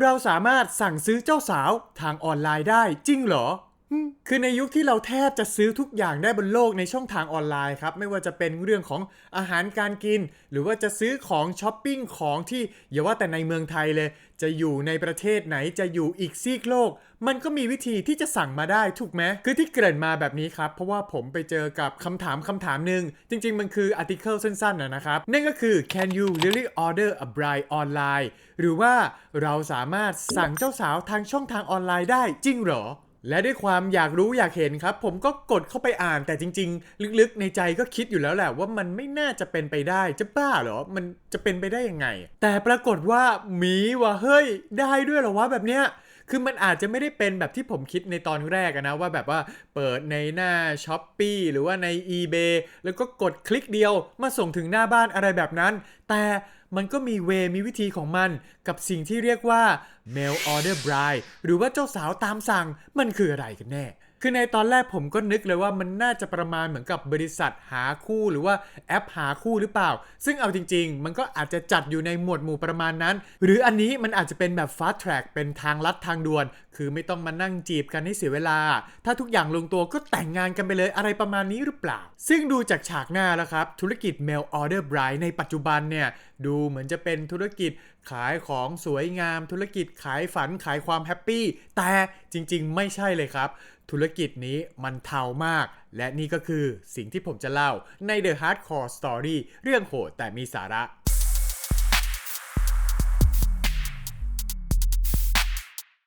เราสามารถสั่งซื้อเจ้าสาวทางออนไลน์ได้จริงเหรอ คือในยุคที่เราแทบจะซื้อทุกอย่างได้บนโลกในช่องทางออนไลน์ครับ ไม่ว่าจะเป็นเรื่องของอาหารการกิน หรือว่าจะซื้อของช้อปปิ้งของที่อย่าว่าแต่ในเมืองไทยเลย จะอยู่ในประเทศไหนจะอยู่อีกซีกโลก มันก็มีวิธีที่จะสั่งมาได้ถูกไหมคือที่เกริ่นมาแบบนี้ครับ เพราะว่าผมไปเจอกับคำถามคำถามหนึ่งจริง ๆ มันคืออาร์ติเคิลสั้นๆนะนะครับ นั่นก็คือ can you really order a bride online หรือว่าเราสามารถสั่งเจ้าสาวทางช่องทางออนไลน์ได้จริงเหรอและด้วยความอยากรู้อยากเห็นครับ ผมก็กดเข้าไปอ่านแต่จริง ๆ ลึกๆ ในใจก็คิดอยู่แล้วแหละว่ามันไม่น่าจะเป็นไปได้จะบ้าเหรอ มันจะเป็นไปได้ยังไง แต่ปรากฏว่ามีว่ะเฮ้ยได้ด้วยเหรอวะแบบเนี้ย คือมันอาจจะไม่ได้เป็นแบบที่ผมคิดในตอนแรกนะว่าแบบว่าเปิดในหน้า s h อ p e e หรือว่าใน eBay แล้วก็กดคลิกเดียวมาส่งถึงหน้าบ้านอะไรแบบนั้น แต่มันก็มีเวมีวิธีของมันกับสิ่งที่เรียกว่า mail order bride หรือว่าเจ้าสาวตามสั่งมันคืออะไรกันแน่ คือในตอนแรกผมก็นึกเลยว่ามันน่าจะประมาณเหมือนกับบริษัทหาคู่หรือว่าแอปหาคู่หรือเปล่า ซึ่งเอาจริง ๆ มันก็อาจจะจัดอยู่ในหมวดหมู่ประมาณนั้น หรืออันนี้มันอาจจะเป็นแบบ fast track เป็นทางลัดทางด่วน คือไม่ต้องมานั่งจีบกันให้เสียเวลา ถ้าทุกอย่างลงตัวก็แต่งงานกันไปเลยอะไรประมาณนี้หรือเปล่า ซึ่งดูจากฉากหน้าแล้วครับ ธุรกิจ mail order bride ในปัจจุบันเนี่ยดูเหมือนจะเป็นธุรกิจ ขายของสวยงามธุรกิจขายฝันขายความแฮปปี้ แต่จริงๆ ไม่ใช่เลยครับ ธุรกิจนี้มันเทามาก และนี่ก็คือสิ่งที่ผมจะเล่าใน The Hardcore Story เรื่องโหดแต่มีสาระ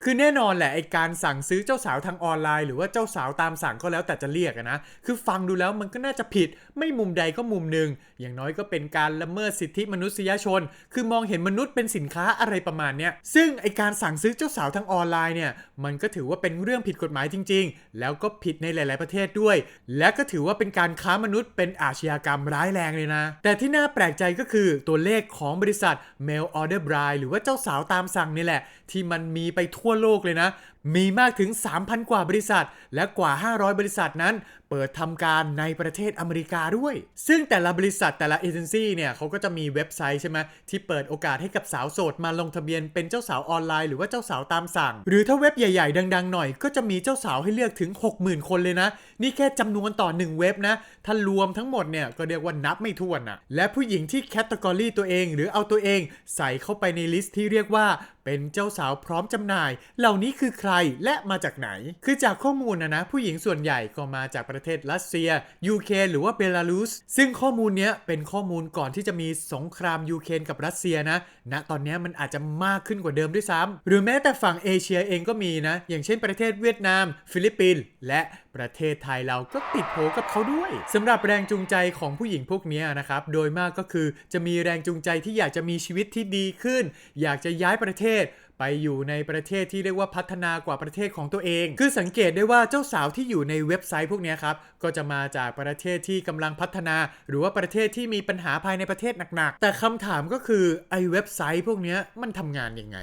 คือแน่นอนแหละไอการสั่งซื้อเจ้าสาวทางออนไลน์ หรือว่าเจ้าสาวตามสั่งก็แล้วแต่จะเรียกนะคือฟังดูแล้วมันก็น่าจะผิดไม่มุมใดก็มุมหนึ่งอย่างน้อยก็เป็นการละเมิดสิทธิมนุษยชน คือมองเห็นมนุษย์เป็นสินค้าอะไรประมาณเนี้ยซึ่งไอการสั่งซื้อเจ้าสาวทางออนไลน์เนี่ยมันก็ถือว่าเป็นเรื่องผิดกฎหมายจริง ๆ แล้วก็ผิดในหลาย ๆประเทศด้วย และก็ถือว่าเป็นการค้ามนุษย์เป็นอาชญากรรมร้ายแรงเลยนะ แต่ที่น่าแปลกใจก็คือตัวเลขของบริษัท Mail Order Bride หรือว่าเจ้าสาวตามสั่งนี่แหละ ที่มันมีไปทั่วโลกเลยนะ มีมากถึง 3,000 กว่าบริษัท และกว่า 500 บริษัทนั้นเปิดทำการในประเทศอเมริกาด้วย ซึ่งแต่ละบริษัทแต่ละเอเจนซี่เนี่ยเขาก็จะมีเว็บไซต์ใช่ไหมที่เปิดโอกาสให้กับสาวโสดมาลงทะเบียนเป็นเจ้าสาวออนไลน์หรือว่าเจ้าสาวตามสั่ง หรือถ้าเว็บใหญ่ๆ ดังๆ หน่อย ก็จะมีเจ้าสาวให้เลือกถึง 60,000 คนเลยนะ นี่แค่จำนวนต่อ 1 เว็บนะ ถ้ารวมทั้งหมดเนี่ยก็เรียกว่านับไม่ถ้วนนะและผู้หญิงที่แคตตากรีตัวเอง หรือเอาตัวเองใส่เข้าไปในลิสต์ที่เรียกว่าเป็นเจ้าสาวพร้อมจำหน่าย เหล่านี้คือใครและมาจากไหน คือจากข้อมูลนะนะผู้หญิงส่วนใหญ่ก็มาจากประเทศรัสเซียยูเครนหรือว่าเบลารุสซึ่งข้อมูลเนี้ยเป็นข้อมูลก่อนที่จะมีสงครามยูเครนกับรัสเซียนะณตอนนี้มันอาจจะมากขึ้นกว่าเดิมด้วยซ้ำหรือแม้แต่ฝั่งเอเชียเองก็มีนะ อย่างเช่นประเทศเวียดนาม ฟิลิปปินส์และประเทศไทยเราก็ติดโผกับเขาด้วยสำหรับแรงจูงใจของผู้หญิงพวกนี้นะครับ โดยมากก็คือจะมีแรงจูงใจที่อยากจะมีชีวิตที่ดีขึ้น อยากจะย้ายประเทศ ไปอยู่ในประเทศที่เรียกว่าพัฒนากว่าประเทศของตัวเอง คือสังเกตได้ว่าเจ้าสาวที่อยู่ในเว็บไซต์พวกนี้ครับ ก็จะมาจากประเทศที่กำลังพัฒนา หรือว่าประเทศที่มีปัญหาภายในประเทศหนักๆ แต่คำถามก็คือไอ้เว็บไซต์พวกนี้มันทำงานยังไง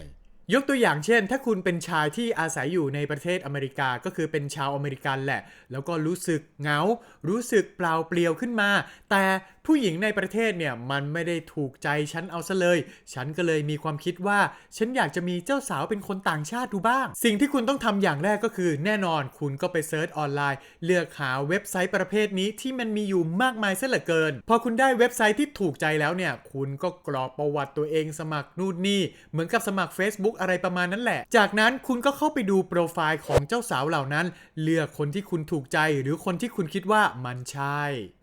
ยกตัวอย่างเช่น ถ้าคุณเป็นชายที่อาศัยอยู่ในประเทศอเมริกาก็คือเป็นชาวอเมริกันแหละ แล้วก็รู้สึกเหงา รู้สึกเปล่าเปลี่ยวขึ้นมา แต่ผู้หญิงในประเทศเนี่ยมันไม่ได้ถูกใจฉันเอาซะเลย ฉันก็เลยมีความคิดว่า ฉันอยากจะมีเจ้าสาวเป็นคนต่างชาติดูบ้าง สิ่งที่คุณต้องทำอย่างแรกก็คือ แน่นอนคุณก็ไปเซิร์ชออนไลน์ เลือกหาเว็บไซต์ประเภทนี้ที่มันมีอยู่มากมายซะเหลือเกิน พอคุณได้เว็บไซต์ที่ถูกใจแล้วเนี่ย คุณก็กรอกประวัติตัวเองสมัครนู่นนี่ เหมือนกับสมัคร Facebook อะไรประมาณนั้นแหละ จากนั้นคุณก็เข้าไปดูโปรไฟล์ของเจ้าสาวเหล่านั้น เลือกคนที่คุณถูกใจหรือคนที่คุณคิดว่ามันใช่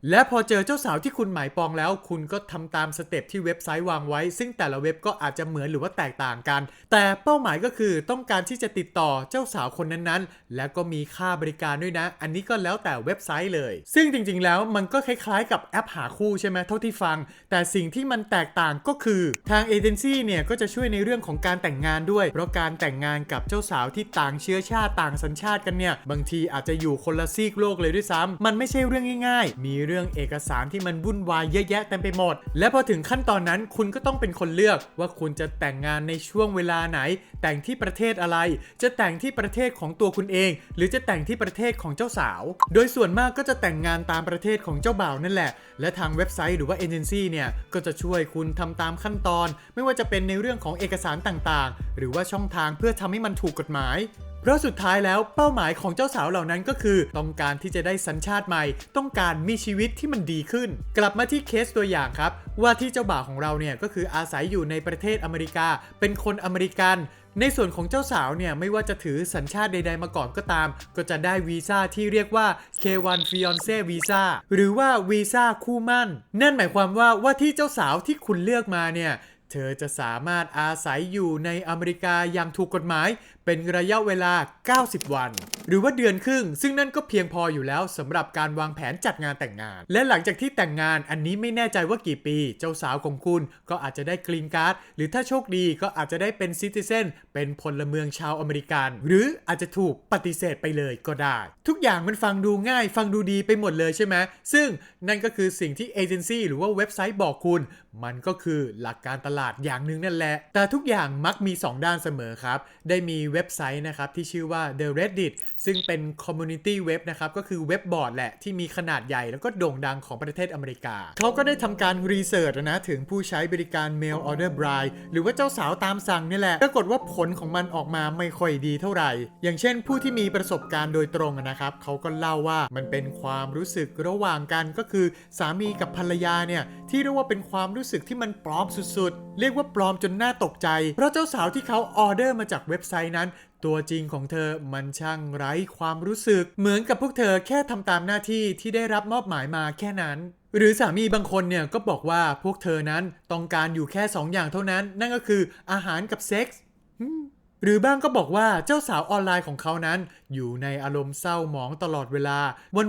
และพอเจอเจ้าสาวที่คุณหมายปองแล้ว คุณก็ทำตามสเต็ปที่เว็บไซต์วางไว้ ซึ่งแต่ละเว็บก็อาจจะเหมือนหรือว่าแตกต่างกัน แต่เป้าหมายก็คือต้องการที่จะติดต่อเจ้าสาวคนนั้นๆ และก็มีค่าบริการด้วยนะ อันนี้ก็แล้วแต่เว็บไซต์เลย ซึ่งจริงๆแล้วมันก็คล้ายๆกับแอปหาคู่ใช่ไหมเท่าที่ฟัง แต่สิ่งที่มันแตกต่างก็คือทางเอเจนซี่เนี่ยก็จะช่วยในเรื่องของการแต่งงานด้วย เพราะการแต่งงานกับเจ้าสาวที่ต่างเชื้อชาติต่างสัญชาติกันเนี่ยบางทีอาจจะอยู่คนละซีกโลกเลยด้วยซ้ำมันไม่ใช่เรื่องง่าย ๆ มีเรื่องเอกสารที่มันวุ่นวายเยอะแยะเต็มไปหมด และพอถึงขั้นตอนนั้นคุณก็ต้องเป็นคนเลือกว่าคุณจะแต่งงานในช่วงเวลาไหน แต่งที่ประเทศอะไร จะแต่งที่ประเทศของตัวคุณเอง หรือจะแต่งที่ประเทศของเจ้าสาว โดยส่วนมากก็จะแต่งงานตามประเทศของเจ้าบ่าวนั่นแหละ และทางเว็บไซต์หรือว่าเอเจนซี่เนี่ยก็จะช่วยคุณทำตามขั้นตอน ไม่ว่าจะเป็นในเรื่องของเอกสารต่างๆ หรือว่าช่องทางเพื่อทำให้มันถูกกฎหมาย เพราะสุดท้ายแล้วเป้าหมายของเจ้าสาวเหล่านั้นก็คือ ต้องการที่จะได้สัญชาติใหม่ ต้องการมีชีวิตที่มันดีขึ้น กลับมาที่เคสตัวอย่างครับ ว่าที่เจ้าบ่าวของเราเนี่ยก็คืออาศัยอยู่ในประเทศอเมริกา เป็นคนอเมริกันในส่วนของเจ้าสาวเนี่ยไม่ว่าจะถือสัญชาติใด ๆ มาก่อนก็ตาม ก็จะได้วีซ่าที่เรียกว่า K1 Fiance Visa หรือว่าวีซ่าคู่มั่น นั่นหมายความว่าว่าที่เจ้าสาวที่คุณเลือกมาเนี่ย เธอจะสามารถอาศัยอยู่ในอเมริกาอย่างถูกกฎหมาย เป็นระยะเวลา 90 วัน หรือว่าเดือนครึ่ง ซึ่งนั่นก็เพียงพออยู่แล้วสำหรับการวางแผนจัดงานแต่งงาน และหลังจากที่แต่งงานอันนี้ไม่แน่ใจว่ากี่ปี เจ้าสาวของคุณก็อาจจะได้กรีนการ์ด หรือถ้าโชคดีก็อาจจะได้เป็นซิติเซนเป็นพลเมืองชาวอเมริกัน หรืออาจจะถูกปฏิเสธไปเลยก็ได้ ทุกอย่างมันฟังดูง่าย ฟังดูดีไปหมดเลยใช่ไหมซึ่งนั่นก็คือสิ่งที่เอเจนซี่หรือว่าเว็บไซต์บอกคุณ มันก็คือหลักการตลาดอย่างหนึ่งนั่นแหละ แต่ทุกอย่างมักมี 2 ด้านเสมอครับ ได้มีเว็บไซต์นะครับที่ชื่อว่า The Reddit ซึ่งเป็นคอมมูนิตี้เว็บนะครับก็คือเว็บบอร์ดแหละที่มีขนาดใหญ่แล้วก็โด่งดังของประเทศอเมริกา เขาก็ได้ทำการรีเสิร์ชนะถึงผู้ใช้บริการ Mail Order Bride หรือว่าเจ้าสาวตามสั่งนี่แหละ ปรากฏว่าผลของมันออกมาไม่ค่อยดีเท่าไหร่ อย่างเช่น ผู้ที่มีประสบการณ์โดยตรงนะครับเขาก็เล่าว่ามันเป็นความรู้สึกระหว่างกันก็คือสามีกับภรรยาเนี่ยที่เรียกว่าเป็นความรู้สึกที่มันปลอมสุดๆ เรียกว่าปลอมจนน่าตกใจ เพราะเจ้าสาวที่เขาออเดอร์มาจากเว็บไซต์นั้น ตัวจริงของเธอมันช่างไร้ความรู้สึก เหมือนกับพวกเธอแค่ทำตามหน้าที่ที่ได้รับมอบหมายมาแค่นั้นหรือสามีบางคนเนี่ยก็บอกว่าพวกเธอนั้นต้องการอยู่แค่ 2 อย่างเท่านั้น นั่นก็คืออาหารกับเซ็กส์ หรือบ้างก็บอกว่าเจ้าสาวออนไลน์ของเขานั้น อยู่ในอารมณ์เศร้าหมองตลอดเวลา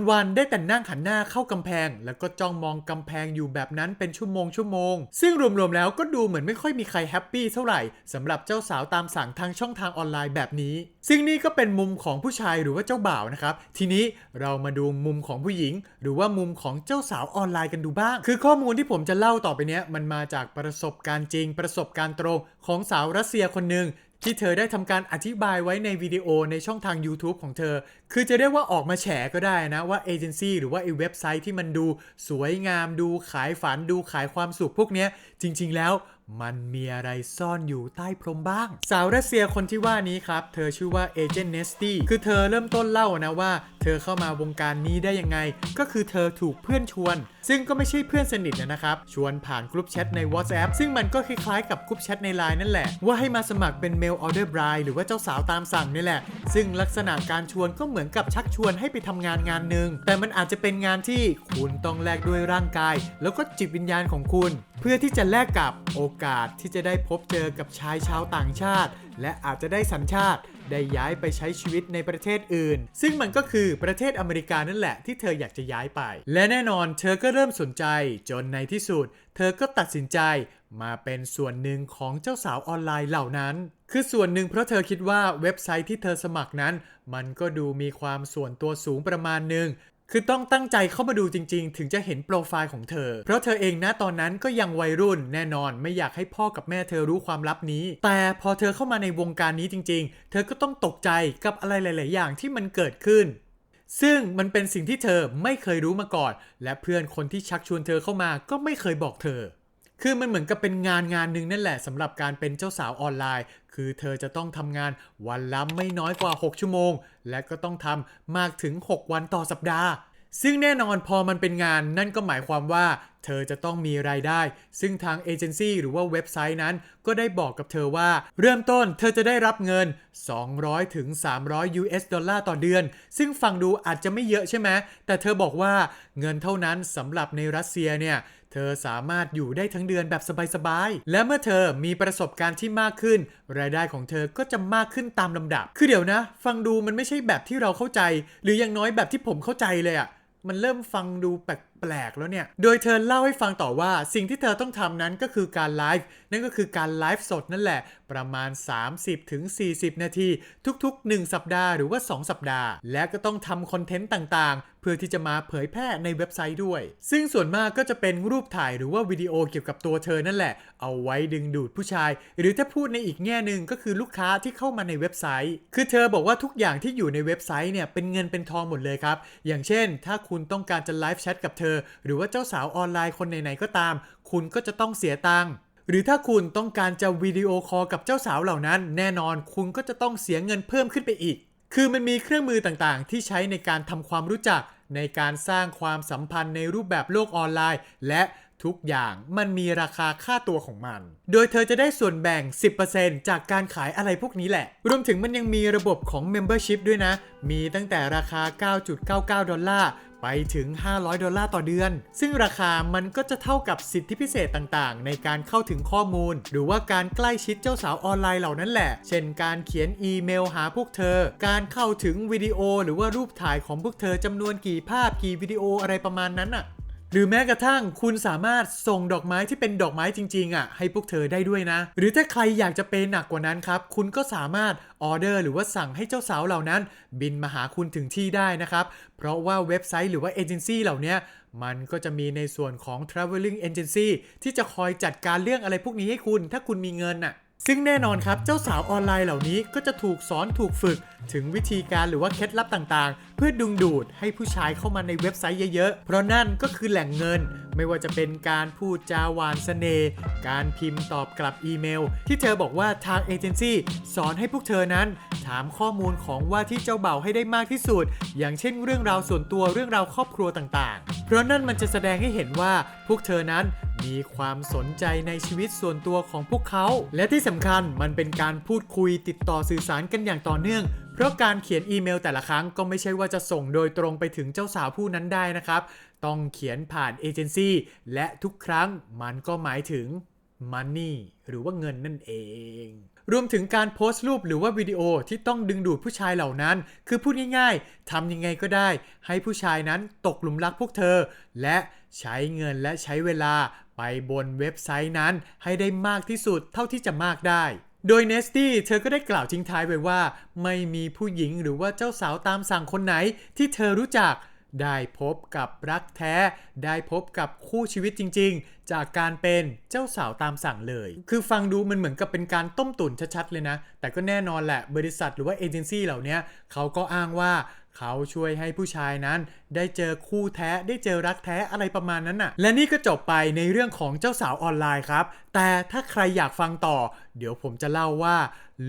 วันๆได้แต่นั่งหันหน้าเข้ากำแพง แล้วก็จ้องมองกำแพงอยู่แบบนั้นเป็นชั่วโมงชั่วโมง ซึ่งรวมๆแล้วก็ดูเหมือนไม่ค่อยมีใครแฮปปี้เท่าไหร่สำหรับเจ้าสาวตามสั่งทางช่องทางออนไลน์แบบนี้ ซึ่งนี่ก็เป็นมุมของผู้ชายหรือว่าเจ้าบ่าวนะครับทีนี้เรามาดูมุมของผู้หญิง หรือว่ามุมของเจ้าสาวออนไลน์กันดูบ้าง คือข้อมูลที่ผมจะเล่าต่อไปเนี้ยมันมาจากประสบการณ์จริง ประสบการณ์ตรงของสาวรัสเซียคนหนึ่ง ที่เธอได้ทำการอธิบายไว้ในวิดีโอในช่องทาง YouTube ของเธอ คือจะเรียกว่าออกมาแฉก็ได้นะว่าเอเจนซี่หรือว่าไอ้เว็บไซต์ที่มันดูสวยงามดูขายฝันดูขายความสุขพวกเนี้ยจริง ๆ แล้ว มันมีอะไรซ่อนอยู่ใต้พรมบ้าง สาวรัสเซียคนที่ว่านี้ครับ เธอชื่อว่าเอเจนต์เนสตี้คือเธอเริ่มต้นเล่านะว่า เธอเข้ามาวงการนี้ได้ยังไง ก็คือเธอถูกเพื่อนชวน ซึ่งก็ไม่ใช่เพื่อนสนิทนะครับ ชวนผ่านกลุ่มแชทใน WhatsApp ซึ่งมันก็คล้ายๆกับกลุ่มแชทใน Line นั่นแหละ ว่าให้มาสมัครเป็น Mail Order Bride หรือว่าเจ้าสาวตามสั่งนี่แหละ ซึ่งลักษณะการชวนก็เหมือนกับชักชวนให้ไปทำงานงานหนึ่งแต่มันอาจจะเป็นงานที่คุณต้องแลกด้วยร่างกาย แล้วก็จิตวิญญาณของคุณ เพื่อที่จะแลกกับโอกาสที่จะได้พบเจอกับชายชาวต่างชาติ และอาจจะได้สัญชาติ ได้ย้ายไปใช้ชีวิตในประเทศอื่น ซึ่งมันก็คือประเทศอเมริกานั่นแหละที่เธออยากจะย้ายไป และแน่นอนเธอก็เริ่มสนใจจนในที่สุด เธอก็ตัดสินใจมาเป็นส่วนหนึ่งของเจ้าสาวออนไลน์เหล่านั้น คือส่วนหนึ่งเพราะเธอคิดว่าเว็บไซต์ที่เธอสมัครนั้น มันก็ดูมีความส่วนตัวสูงประมาณหนึ่ง คือต้องตั้งใจเข้ามาดูจริง ๆ ถึงจะเห็นโปรไฟล์ของเธอ เพราะเธอเองนะตอนนั้นก็ยังวัยรุ่นแน่นอนไม่อยากให้พ่อกับแม่เธอรู้ความลับนี้ แต่พอเธอเข้ามาในวงการนี้จริง ๆ เธอก็ต้องตกใจกับอะไรหลาย ๆ อย่างที่มันเกิดขึ้นซึ่งมันเป็นสิ่งที่เธอไม่เคยรู้มาก่อน และเพื่อนคนที่ชักชวนเธอเข้ามาก็ไม่เคยบอกเธอ คือมันเหมือนกับเป็นงานงานหนึ่งนั่นแหละสำหรับการเป็นเจ้าสาวออนไลน์ คือเธอจะต้องทำงานวันละไม่น้อยกว่า 6 ชั่วโมง และก็ต้องทำมากถึง 6 วันต่อสัปดาห์ ซึ่งแน่นอนพอมันเป็นงานนั่นก็หมายความว่า เธอจะต้องมีรายได้ ซึ่งทางเอเจนซี่หรือว่าเว็บไซต์นั้น ก็ได้บอกกับเธอว่า เริ่มต้นเธอจะได้รับเงิน 200ถึง300 US ดอลลาร์ต่อเดือน ซึ่งฟังดูอาจจะไม่เยอะใช่ไหมแต่เธอบอกว่าเงินเท่านั้นสำหรับในรัสเซียเนี่ยเธอสามารถอยู่ได้ทั้งเดือนแบบสบายๆ และเมื่อเธอมีประสบการณ์ที่มากขึ้น รายได้ของเธอก็จะมากขึ้นตามลำดับ คือเดี๋ยวนะ ฟังดูมันไม่ใช่แบบที่เราเข้าใจ หรืออย่างน้อยแบบที่ผมเข้าใจเลยอะมันเริ่มฟังดูแแปลกแล้วเนี่ย โดยเธอเล่าให้ฟังต่อว่าสิ่งที่เธอต้องทำนั้นก็คือการไลฟ์นั่นก็คือการไลฟ์สดนั่นแหละ ประมาณ 30-40 นาที ทุกๆ 1 สัปดาห์หรือว่า 2 สัปดาห์ และก็ต้องทำคอนเทนต์ต่างๆ เพื่อที่จะมาเผยแพร่ในเว็บไซต์ด้วย ซึ่งส่วนมากก็จะเป็นรูปถ่ายหรือว่าวิดีโอเกี่ยวกับตัวเธอนั่นแหละ เอาไว้ดึงดูดผู้ชาย หรือถ้าพูดในอีกแง่หนึ่งก็คือลูกค้าที่เข้ามาในเว็บไซต์ คือเธอบอกว่าทุกอย่างที่อยู่ในเว็บไซต์เนี่ยเป็นเงินเป็นทองหมดเลยครับ อย่างเช่น ถ้าคุณต้องการจะไลฟ์แชทกับเธอหรือว่าเจ้าสาวออนไลน์คนไหนๆก็ตาม คุณก็จะต้องเสียตังค์หรือถ้าคุณต้องการจะวิดีโอคอลกับเจ้าสาวเหล่านั้น แน่นอนคุณก็จะต้องเสียเงินเพิ่มขึ้นไปอีก คือมันมีเครื่องมือต่างๆ ที่ใช้ในการทำความรู้จักในการสร้างความสัมพันธ์ในรูปแบบโลกออนไลน์ และ ทุกอย่างมันมีราคาค่าตัวของมัน โดยเธอจะได้ส่วนแบ่ง 10%จากการขายอะไรพวกนี้แหละ รวมถึงมันยังมีระบบของ Membership ด้วยนะ มีตั้งแต่ราคา 9.99 ดอลลาร์ไปถึง 500 ดอลลาร์ต่อเดือน ซึ่งราคามันก็จะเท่ากับสิทธิพิเศษต่างๆ ในการเข้าถึงข้อมูล หรือว่าการใกล้ชิดเจ้าสาวออนไลน์เหล่านั้นแหละ เช่นการเขียนอีเมลหาพวกเธอ การเข้าถึงวิดีโอหรือว่ารูปถ่ายของพวกเธอจำนวนกี่ภาพกี่วิดีโออะไรประมาณนั้นอะ หรือแม้กระทั่งคุณสามารถส่งดอกไม้ที่เป็นดอกไม้จริงๆอะให้พวกเธอได้ด้วยนะ หรือถ้าใครอยากจะเปย์หนักกว่านั้นครับ คุณก็สามารถออเดอร์หรือว่าสั่งให้เจ้าสาวเหล่านั้น บินมาหาคุณถึงที่ได้นะครับ เพราะว่าเว็บไซต์หรือว่าเอเจนซี่เหล่านี้มันก็จะมีในส่วนของ traveling agency ที่จะคอยจัดการเรื่องอะไรพวกนี้ให้คุณ ถ้าคุณมีเงินน่ะ ซึ่งแน่นอนครับเจ้าสาวออนไลน์เหล่านี้ก็จะถูกสอนถูกฝึก ถึงวิธีการหรือว่าเคล็ดลับต่างๆ เพื่อดึงดูดให้ผู้ชายเข้ามาในเว็บไซต์เยอะๆ เพราะนั่นก็คือแหล่งเงิน ไม่ว่าจะเป็นการพูดจาหวานเสน่ห์การพิมพ์ตอบกลับอีเมล ที่เธอบอกว่าทางเอเจนซี่สอนให้พวกเธอนั้น ถามข้อมูลของว่าที่เจ้าเบ่าวให้ได้มากที่สุด อย่างเช่นเรื่องราวส่วนตัวเรื่องราวครอบครัวต่างๆ เพราะนั่นมันจะแสดงให้เห็นว่าพวกเธอนั้น มีความสนใจในชีวิตส่วนตัวของพวกเขา และที่สำคัญมันเป็นการพูดคุยติดต่อสื่อสารกันอย่างต่อเนื่องเพราะการเขียนอีเมลแต่ละครั้งก็ไม่ใช่ว่าจะส่งโดยตรงไปถึงเจ้าสาวผู้นั้นได้นะครับ ต้องเขียนผ่านเอเจนซี่และทุกครั้งมันก็หมายถึง Money หรือว่าเงินนั่นเอง รวมถึงการโพสต์รูปหรือว่าวิดีโอที่ต้องดึงดูดผู้ชายเหล่านั้น คือพูดง่ายๆทำยังไงก็ได้ ให้ผู้ชายนั้นตกหลุมรักพวกเธอ และใช้เงินและใช้เวลาไปบนเว็บไซต์นั้น ให้ได้มากที่สุดเท่าที่จะมากได้โดยเนสตี้เธอก็ได้กล่าวทิ้งท้ายไว้ว่า ไม่มีผู้หญิงหรือว่าเจ้าสาวตามสั่งคนไหนที่เธอรู้จัก ได้พบกับรักแท้ ได้พบกับคู่ชีวิตจริง ๆ จากการเป็นเจ้าสาวตามสั่งเลย คือฟังดูมันเหมือนกับเป็นการต้มตุ๋นชัดๆเลยนะ แต่ก็แน่นอนแหละบริษัทหรือว่าเอเจนซี่เหล่านี้เขาก็อ้างว่าเขาช่วยให้ผู้ชายนั้น ได้เจอคู่แท้ได้เจอรักแท้อะไรประมาณนั้นน่ะ และนี่ก็จบไปในเรื่องของเจ้าสาวออนไลน์ครับแต่ถ้าใครอยากฟังต่อ เดี๋ยวผมจะเล่าว่า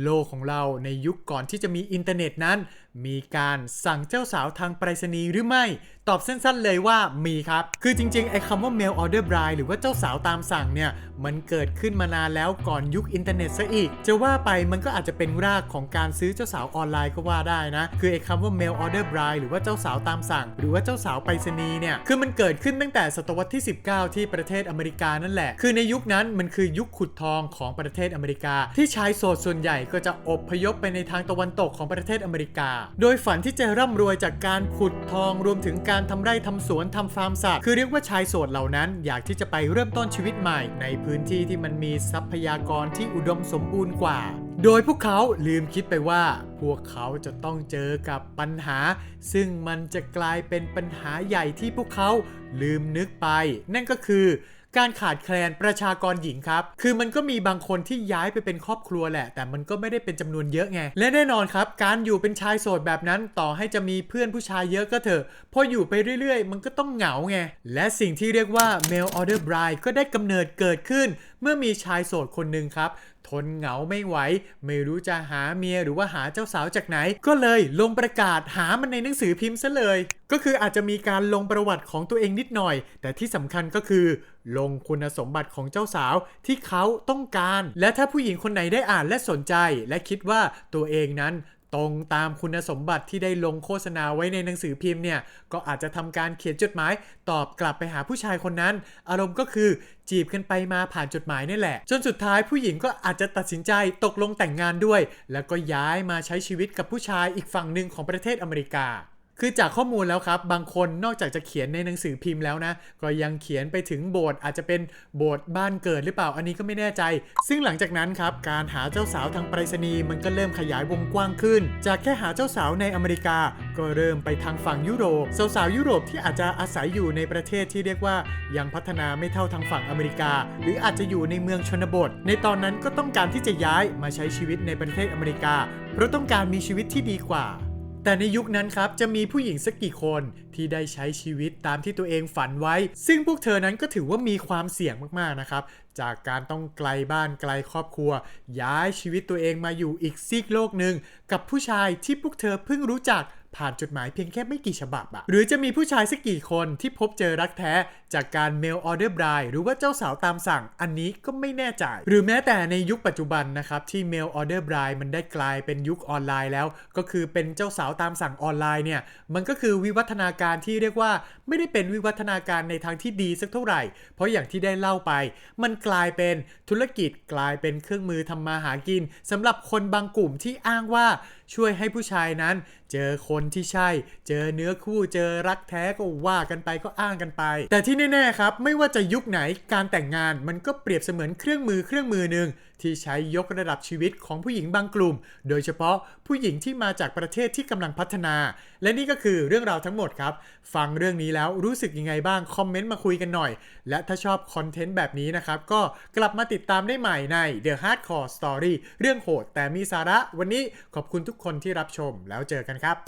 โลกของเราในยุคก่อนที่จะมีอินเทอร์เน็ตนั้น มีการสั่งเจ้าสาวทางไปรษณีย์หรือไม่ ตอบสั้นๆเลยว่ามีครับ คือจริงๆ ไอ้คำว่า mail order bride หรือว่าเจ้าสาวตามสั่งเนี่ย มันเกิดขึ้นมานานแล้วก่อนยุคอินเทอร์เน็ตซะอีก จะว่าไปมันก็อาจจะเป็นรากของการซื้อเจ้าสาวออนไลน์ก็ว่าได้นะ คือไอ้คำว่า mail order bride หรือว่าเจ้าสาวตามสั่ง หรือว่าเจ้าสาวไปรษณีย์เนี่ย คือมันเกิดขึ้นตั้งแต่ศตวรรษที่ 19 ที่ประเทศอเมริกานั่นแหละ คือในยุคนั้นมันคือยุคขุดทองของประเทศอเมริกา ที่ชายโสดส่วนใหญ่ก็จะอบพยพไปในทางตะวันตกของประเทศอเมริกา โดยฝันที่จะร่ำรวยจากการขุดทองรวมถึงการทำไร่ทำสวนทำฟาร์มสัตว์คือเรียกว่าชายโสดเหล่านั้น อยากที่จะไปเริ่มต้นชีวิตใหม่ ในพื้นที่ที่มันมีทรัพยากรที่อุดมสมบูรณ์กว่า โดยพวกเขาลืมคิดไปว่าพวกเขาจะต้องเจอกับปัญหา ซึ่งมันจะกลายเป็นปัญหาใหญ่ที่พวกเขาลืมนึกไป นั่นก็คือ การขาดแคลนประชากรหญิงครับ คือมันก็มีบางคนที่ย้ายไปเป็นครอบครัวแหละ แต่มันก็ไม่ได้เป็นจำนวนเยอะไง และแน่นอนครับ การอยู่เป็นชายโสดแบบนั้นต่อให้จะมีเพื่อนผู้ชายเยอะก็เถอะ พออยู่ไปเรื่อยๆ มันก็ต้องเหงาไง และสิ่งที่เรียกว่า male order bride ก็ได้กำเนิดเกิดขึ้น เมื่อมีชายโสดคนหนึ่งครับ ทนเหงาไม่ไหว ไม่รู้จะหาเมียหรือว่าหาเจ้าสาวจากไหน ก็เลยลงประกาศหามันในหนังสือพิมพ์ซะเลย ก็คืออาจจะมีการลงประวัติของตัวเองนิดหน่อย แต่ที่สำคัญก็คือ ลงคุณสมบัติของเจ้าสาวที่เขาต้องการ และถ้าผู้หญิงคนไหนได้อ่านและสนใจ และคิดว่าตัวเองนั้น ตรงตามคุณสมบัติที่ได้ลงโฆษณาไว้ในหนังสือพิมพ์เนี่ย ก็อาจจะทำการเขียนจดหมาย ตอบกลับไปหาผู้ชายคนนั้น อารมณ์ก็คือจีบกันไปมาผ่านจดหมายนี่แหละ จนสุดท้ายผู้หญิงก็อาจจะตัดสินใจตกลงแต่งงานด้วย แล้วก็ย้ายมาใช้ชีวิตกับผู้ชายอีกฝั่งหนึ่งของประเทศอเมริกา คือจากข้อมูลแล้วครับ บางคนนอกจากจะเขียนในหนังสือพิมพ์แล้วนะ ก็ยังเขียนไปถึงโบสถ์อาจจะเป็นโบสถ์บ้านเกิดหรือเปล่าอันนี้ก็ไม่แน่ใจ ซึ่งหลังจากนั้นครับ การหาเจ้าสาวทางไปรษณีย์มันก็เริ่มขยายวงกว้างขึ้น จากแค่หาเจ้าสาวในอเมริกา ก็เริ่มไปทางฝั่งยุโรปสาวๆยุโรปที่อาจจะอาศัยอยู่ในประเทศที่เรียกว่ายังพัฒนาไม่เท่าทางฝั่งอเมริกา หรืออาจจะอยู่ในเมืองชนบท ในตอนนั้นก็ต้องการที่จะย้ายมาใช้ชีวิตในประเทศอเมริกาเพราะต้องการมีชีวิตที่ดีกว่า แต่ในยุคนั้นครับจะมีผู้หญิงสักกี่คนที่ได้ใช้ชีวิตตามที่ตัวเองฝันไว้ ซึ่งพวกเธอนั้นก็ถือว่ามีความเสี่ยงมากๆนะครับ จากการต้องไกลบ้านไกลครอบครัว ย้ายชีวิตตัวเองมาอยู่อีกซีกโลกหนึ่งกับผู้ชายที่พวกเธอเพิ่งรู้จัก ผ่านจดหมายเพียงแค่ไม่กี่ฉบับอะหรือจะมีผู้ชายสักกี่คนที่พบเจอรักแท้จากการเมลออเดอร์บรายหรือว่าเจ้าสาวตามสั่ง อันนี้ก็ไม่แน่ใจ หรือแม้แต่ในยุคปัจจุบันนะครับ ที่เมลออเดอร์บรายมันได้กลายเป็นยุคออนไลน์แล้ว ก็คือเป็นเจ้าสาวตามสั่งออนไลน์เนี่ยมันก็คือวิวัฒนาการที่เรียกว่าไม่ได้เป็นวิวัฒนาการในทางที่ดีสักเท่าไหร่ เพราะอย่างที่ได้เล่าไป มันกลายเป็นธุรกิจกลายเป็นเครื่องมือทำมาหากินสำหรับคนบางกลุ่มที่อ้างว่า ช่วยให้ผู้ชายนั้น เจอคนที่ใช่ เจอเนื้อคู่เจอรักแท้ก็ว่ากันไปก็อ้างกันไป แต่ที่แน่ๆครับ ไม่ว่าจะยุคไหนการแต่งงานมันก็เปรียบเสมือนเครื่องมือเครื่องมือหนึ่ง ที่ใช้ยกระดับชีวิตของผู้หญิงบางกลุ่ม โดยเฉพาะผู้หญิงที่มาจากประเทศที่กำลังพัฒนา และนี่ก็คือเรื่องราวทั้งหมดครับ ฟังเรื่องนี้แล้วรู้สึกยังไงบ้าง คอมเมนต์มาคุยกันหน่อย และถ้าชอบคอนเทนต์แบบนี้นะครับ ก็กลับมาติดตามได้ใหม่ใน The Hardcore Story เรื่องโหดแต่มีสาระ วันนี้ขอบคุณทุกคนที่รับชมแล้วเจอกันครับ